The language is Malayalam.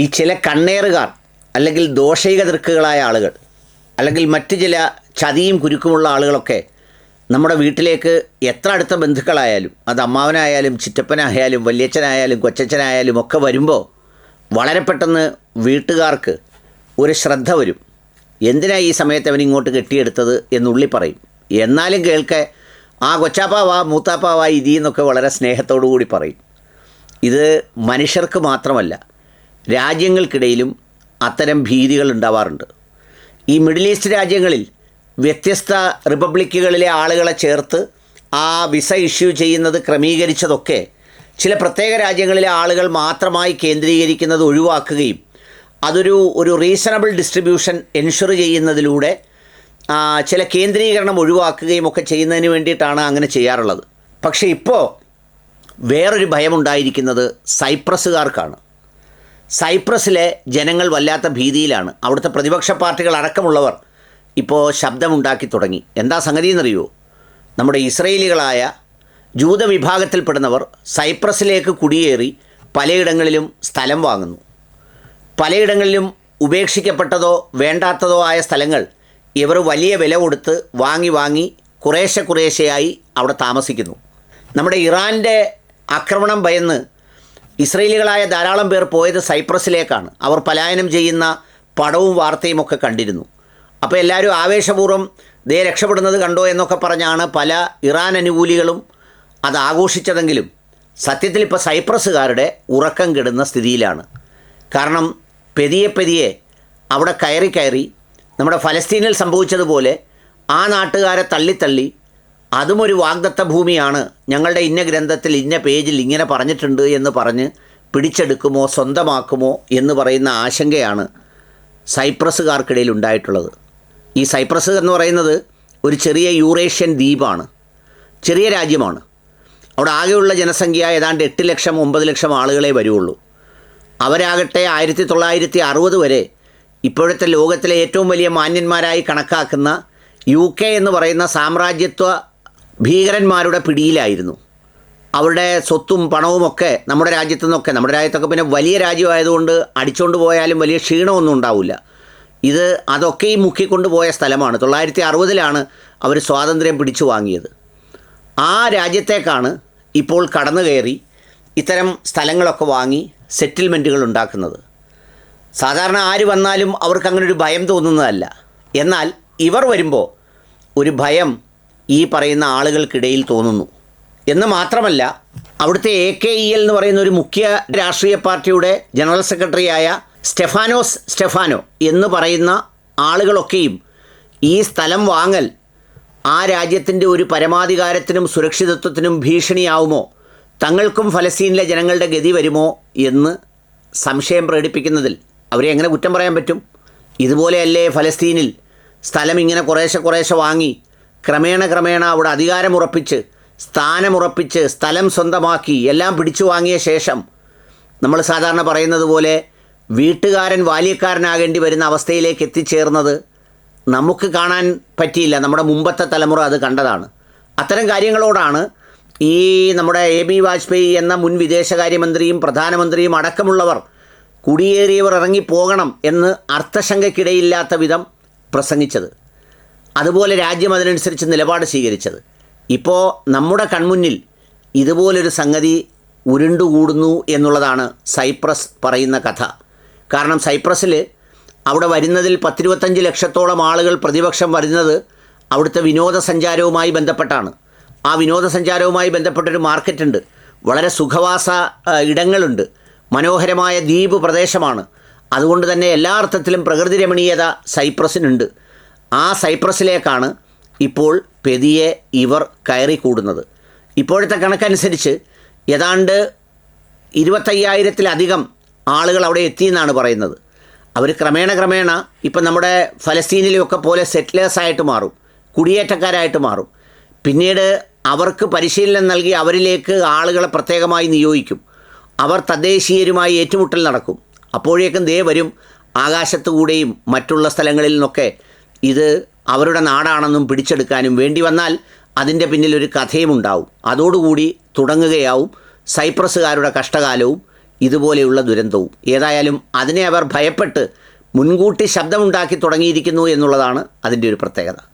ഈ ചില കണ്ണേറുകാർ അല്ലെങ്കിൽ ദോഷൈക ദൃക്കുകളായ ആളുകൾ അല്ലെങ്കിൽ മറ്റ് ചില ചതിയും കുരുക്കുമുള്ള ആളുകളൊക്കെ നമ്മുടെ വീട്ടിലേക്ക് എത്ര അടുത്ത ബന്ധുക്കളായാലും അത് അമ്മാവനായാലും ചിറ്റപ്പനായാലും വല്യച്ഛനായാലും കൊച്ചച്ഛനായാലും ഒക്കെ വരുമ്പോൾ വളരെ പെട്ടെന്ന് വീട്ടുകാർക്ക് ഒരു ശ്രദ്ധ വരും. എന്തിനാ ഈ സമയത്ത് അവൻ ഇങ്ങോട്ട് കെട്ടിയെടുത്തത് എന്നുള്ളി പറയും. എന്നാലും കേൾക്കെ ആ കൊച്ചാപ്പാവാ മൂത്താപ്പാവാ ഇതി എന്നൊക്കെ വളരെ സ്നേഹത്തോടു കൂടി പറയും. ഇത് മനുഷ്യർക്ക് മാത്രമല്ല രാജ്യങ്ങൾക്കിടയിലും അത്തരം ഭീതികൾ ഉണ്ടാവാറുണ്ട്. ഈ മിഡിൽ ഈസ്റ്റ് രാജ്യങ്ങളിൽ വ്യത്യസ്ത റിപ്പബ്ലിക്കുകളിലെ ആളുകളെ ചേർത്ത് ആ വിസ ഇഷ്യൂ ചെയ്യുന്നത് ക്രമീകരിച്ചതൊക്കെ ചില പ്രത്യേക രാജ്യങ്ങളിലെ ആളുകൾ മാത്രമായി കേന്ദ്രീകരിക്കുന്നത് ഒഴിവാക്കുകയും അതൊരു ഒരു റീസണബിൾ ഡിസ്ട്രിബ്യൂഷൻ എൻഷുർ ചെയ്യുന്നതിലൂടെ ചില കേന്ദ്രീകരണം ഒഴിവാക്കുകയും ഒക്കെ ചെയ്യുന്നതിന് വേണ്ടിയിട്ടാണ് അങ്ങനെ ചെയ്യാറുള്ളത്. പക്ഷേ ഇപ്പോൾ വേറൊരു ഭയമുണ്ടായിരിക്കുന്നത് സൈപ്രസുകാർക്കാണ് സൈപ്രസിലെ ജനങ്ങൾ വല്ലാത്ത ഭീതിയിലാണ്. അവിടുത്തെ പ്രതിപക്ഷ പാർട്ടികൾ അടക്കമുള്ളവർ ഇപ്പോൾ ശബ്ദമുണ്ടാക്കി തുടങ്ങി. എന്താ സംഗതി എന്നറിയോ നമ്മുടെ ഇസ്രയേലികളായ ജൂത വിഭാഗത്തിൽപ്പെടുന്നവർ സൈപ്രസിലേക്ക് കുടിയേറി പലയിടങ്ങളിലും സ്ഥലം വാങ്ങുന്നു. പലയിടങ്ങളിലും ഉപേക്ഷിക്കപ്പെട്ടതോ വേണ്ടാത്തതോ ആയ സ്ഥലങ്ങൾ ഇവർ വലിയ വില കൊടുത്ത് വാങ്ങി വാങ്ങി കുറേശ്ശെ കുറേശ്ശെയായി അവിടെ താമസിക്കുന്നു. നമ്മുടെ ഇറാന്റെ ആക്രമണം ഭയന്ന് ഇസ്രയേലികളായ ധാരാളം പേർ പോയത് സൈപ്രസിലേക്കാണ്. അവർ പലായനം ചെയ്യുന്ന പടവും വാർത്തയും ഒക്കെ കണ്ടിരുന്നു. അപ്പോൾ എല്ലാവരും ആവേശപൂർവം ദേ രക്ഷപ്പെടുന്നത് കണ്ടോ എന്നൊക്കെ പറഞ്ഞാണ് പല ഇറാൻ അനുകൂലികളും അത് ആഘോഷിച്ചതെങ്കിലും സത്യത്തിൽ ഇപ്പോൾ സൈപ്രസുകാരുടെ ഉറക്കം കെടുന്ന സ്ഥിതിയിലാണ്. കാരണം പെതിയെ പെതിയെ അവിടെ കയറി കയറി നമ്മുടെ ഫലസ്തീനിൽ സംഭവിച്ചതുപോലെ ആ നാട്ടുകാരെ തള്ളിത്തള്ളി അതും ഒരു വാഗ്ദത്ത ഭൂമിയാണ് ഞങ്ങളുടെ ഇന്ന ഗ്രന്ഥത്തിൽ ഇന്ന പേജിൽ ഇങ്ങനെ പറഞ്ഞിട്ടുണ്ട് എന്ന് പറഞ്ഞ് പിടിച്ചെടുക്കുമോ സ്വന്തമാക്കുമോ എന്ന് പറയുന്ന ആശങ്കയാണ് സൈപ്രസുകാർക്കിടയിൽ ഉണ്ടായിട്ടുള്ളത്. ഈ സൈപ്രസ് എന്ന് പറയുന്നത് ഒരു ചെറിയ യൂറേഷ്യൻ ദ്വീപാണ്. ചെറിയ രാജ്യമാണ്. അവിടെ ആകെയുള്ള ജനസംഖ്യ ഏതാണ്ട് എട്ട് ലക്ഷം ഒമ്പത് ലക്ഷം ആളുകളെ വരുള്ളൂ അവരാകട്ടെ ആയിരത്തി തൊള്ളായിരത്തി അറുപത് വരെ ഇപ്പോഴത്തെ ലോകത്തിലെ ഏറ്റവും വലിയ മാന്യന്മാരായി കണക്കാക്കുന്ന യു കെ എന്ന് പറയുന്ന സാമ്രാജ്യത്വ ഭീകരന്മാരുടെ പിടിയിലായിരുന്നു. അവരുടെ സ്വത്തും പണവും ഒക്കെ നമ്മുടെ രാജ്യത്തു നിന്നൊക്കെ നമ്മുടെ രാജ്യത്തൊക്കെ പിന്നെ വലിയ രാജ്യമായതുകൊണ്ട് അടിച്ചുകൊണ്ട് പോയാലും വലിയ ക്ഷീണമൊന്നും ഉണ്ടാവില്ല. ഇത് അതൊക്കെയും മുക്കിക്കൊണ്ട് പോയ സ്ഥലമാണ്. തൊള്ളായിരത്തി അറുപതിലാണ് അവർ സ്വാതന്ത്ര്യം പിടിച്ചു വാങ്ങിയത്. ആ രാജ്യത്തേക്കാണ് ഇപ്പോൾ കടന്നു കയറി ഇത്തരം സ്ഥലങ്ങളൊക്കെ വാങ്ങി സെറ്റിൽമെന്റുകൾ ഉണ്ടാക്കുന്നത്. സാധാരണ ആര് വന്നാലും അവർക്ക് അങ്ങനെ ഒരു ഭയം തോന്നുന്നതല്ല. എന്നാൽ ഇവർ വരുമ്പോൾ ഒരു ഭയം ഈ പറയുന്ന ആളുകൾക്കിടയിൽ തോന്നുന്നു. എന്ന് മാത്രമല്ല അവിടുത്തെ എ കെ ഇ എൽ എന്ന് പറയുന്ന ഒരു മുഖ്യ രാഷ്ട്രീയ പാർട്ടിയുടെ ജനറൽ സെക്രട്ടറിയായ സ്റ്റെഫാനോസ് സ്റ്റെഫാനോ എന്ന് പറയുന്ന ആളുകളൊക്കെയും ഈ സ്ഥലം വാങ്ങൽ ആ രാജ്യത്തിന്റെ ഒരു പരമാധികാരത്തിനും സുരക്ഷിതത്വത്തിനും ഭീഷണിയാവുമോ? തങ്ങൾക്കും ഫലസ്തീനിലെ ജനങ്ങളുടെ ഗതി വരുമോ? എന്ന് സംശയം പ്രകടിപ്പിക്കുന്നതിൽ അവരെ എങ്ങനെ കുറ്റം പറയാൻ പറ്റും? ഇതുപോലെയല്ലേ ഫലസ്തീനിൽ സ്ഥലം ഇങ്ങനെ കുറേശ്ശെ കുറേശ്ശെ വാങ്ങി ക്രമേണ ക്രമേണ അവിടെ അധികാരമുറപ്പിച്ച് സ്ഥാനമുറപ്പിച്ച് സ്ഥലം സ്വന്തമാക്കി എല്ലാം പിടിച്ചു വാങ്ങിയ ശേഷം നമ്മൾ സാധാരണ പറയുന്നത് പോലെ വീട്ടുകാരൻ ബാല്യക്കാരനാകേണ്ടി വരുന്ന അവസ്ഥയിലേക്ക് എത്തിച്ചേർന്നത് നമുക്ക് കാണാൻ പറ്റിയില്ല. നമ്മുടെ മുമ്പത്തെ തലമുറ അത് കണ്ടതാണ്. അത്തരം കാര്യങ്ങളോടാണ് ഈ നമ്മുടെ എ ബി വാജ്പേയി എന്ന മുൻ വിദേശകാര്യമന്ത്രിയും പ്രധാനമന്ത്രിയും അടക്കമുള്ളവർ കുടിയേറിയവർ ഇറങ്ങിപ്പോകണം എന്ന് അർത്ഥശങ്കയ്ക്കിടയില്ലാത്ത വിധം പ്രസംഗിച്ചത്. അതുപോലെ രാജ്യം അതിനനുസരിച്ച് നിലപാട് സ്വീകരിച്ചത്. ഇപ്പോൾ നമ്മുടെ കൺമുന്നിൽ ഇതുപോലൊരു സംഗതി ഉരുണ്ടുകൂടുന്നു എന്നുള്ളതാണ് സൈപ്രസ് പറയുന്ന കഥ. കാരണം സൈപ്രസിൽ അവിടെ വരുന്നതിൽ പത്തിരുപത്തഞ്ച് ലക്ഷത്തോളം ആളുകൾ പ്രതിപക്ഷം വരുന്നത് അവിടുത്തെ വിനോദസഞ്ചാരവുമായി ബന്ധപ്പെട്ടാണ്. ആ വിനോദസഞ്ചാരവുമായി ബന്ധപ്പെട്ടൊരു മാർക്കറ്റുണ്ട്. വളരെ സുഖവാസ ഇടങ്ങളുണ്ട്. മനോഹരമായ ദ്വീപ് പ്രദേശമാണ്. അതുകൊണ്ട് തന്നെ എല്ലാ അർത്ഥത്തിലും പ്രകൃതി രമണീയത സൈപ്രസിനുണ്ട്. ആ സൈപ്രസിലേക്കാണ് ഇപ്പോൾ പെതിയെ ഇവർ കയറി കൂടുന്നത് ഇപ്പോഴത്തെ കണക്കനുസരിച്ച് ഏതാണ്ട് ഇരുപത്തയ്യായിരത്തിലധികം ആളുകൾ അവിടെ എത്തിയെന്നാണ് പറയുന്നത്. അവർ ക്രമേണ ക്രമേണ ഇപ്പം നമ്മുടെ ഫലസ്തീനിലെയൊക്കെ പോലെ സെറ്റിലേഴ്സായിട്ട് മാറും കുടിയേറ്റക്കാരായിട്ട് മാറും. പിന്നീട് അവർക്ക് പരിശീലനം നൽകി അവരിലേക്ക് ആളുകളെ പ്രത്യേകമായി നിയോഗിക്കും. അവർ തദ്ദേശീയരുമായി ഏറ്റുമുട്ടൽ നടക്കും. അപ്പോഴേക്കും ദേ വരും ആകാശത്തുകൂടെയും മറ്റുള്ള സ്ഥലങ്ങളിൽ നിന്നൊക്കെ ഇത് അവരുടെ നാടാണെന്നും പിടിച്ചെടുക്കാനും വേണ്ടി വന്നാൽ അതിന്റെ പിന്നിൽ ഒരു കഥയും ഉണ്ടാവും അതോടുകൂടി തുടങ്ങുകയാവും സൈപ്രസുകാരുടെ കഷ്ടകാലവും ഇതുപോലെയുള്ള ദുരന്തവും. ഏതായാലും അതിനെ അവർ ഭയപ്പെട്ട് മുൻകൂട്ടി ശബ്ദമുണ്ടാക്കി തുടങ്ങിയിരിക്കുന്നു എന്നുള്ളതാണ് അതിന്റെ ഒരു പ്രത്യേകത.